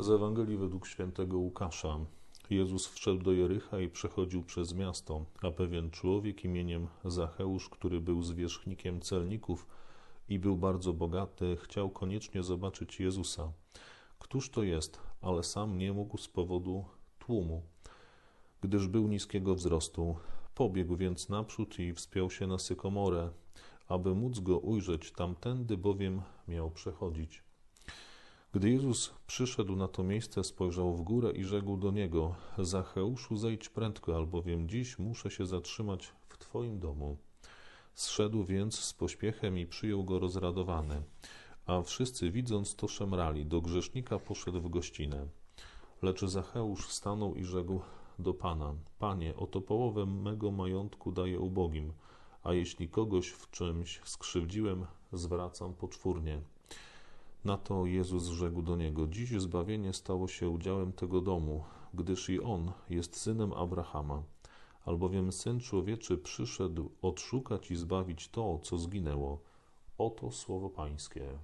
Z Ewangelii według świętego Łukasza. Jezus wszedł do Jericha i przechodził przez miasto, a pewien człowiek imieniem Zacheusz, który był zwierzchnikiem celników i był bardzo bogaty, chciał koniecznie zobaczyć Jezusa. Któż to jest, ale sam nie mógł z powodu tłumu, gdyż był niskiego wzrostu. Pobiegł więc naprzód i wspiął się na sykomorę, aby móc go ujrzeć, tamtędy bowiem miał przechodzić. Gdy Jezus przyszedł na to miejsce, spojrzał w górę i rzekł do niego: Zacheuszu, zejdź prędko, albowiem dziś muszę się zatrzymać w Twoim domu. Zszedł więc z pośpiechem i przyjął go rozradowany. A wszyscy widząc to szemrali. Do grzesznika poszedł w gościnę. Lecz Zacheusz stanął i rzekł do Pana: Panie, oto połowę mego majątku daję ubogim, a jeśli kogoś w czymś skrzywdziłem, zwracam poczwórnie. Na to Jezus rzekł do niego: Dziś zbawienie stało się udziałem tego domu, gdyż i on jest synem Abrahama. Albowiem syn człowieczy przyszedł odszukać i zbawić to, co zginęło. Oto słowo Pańskie.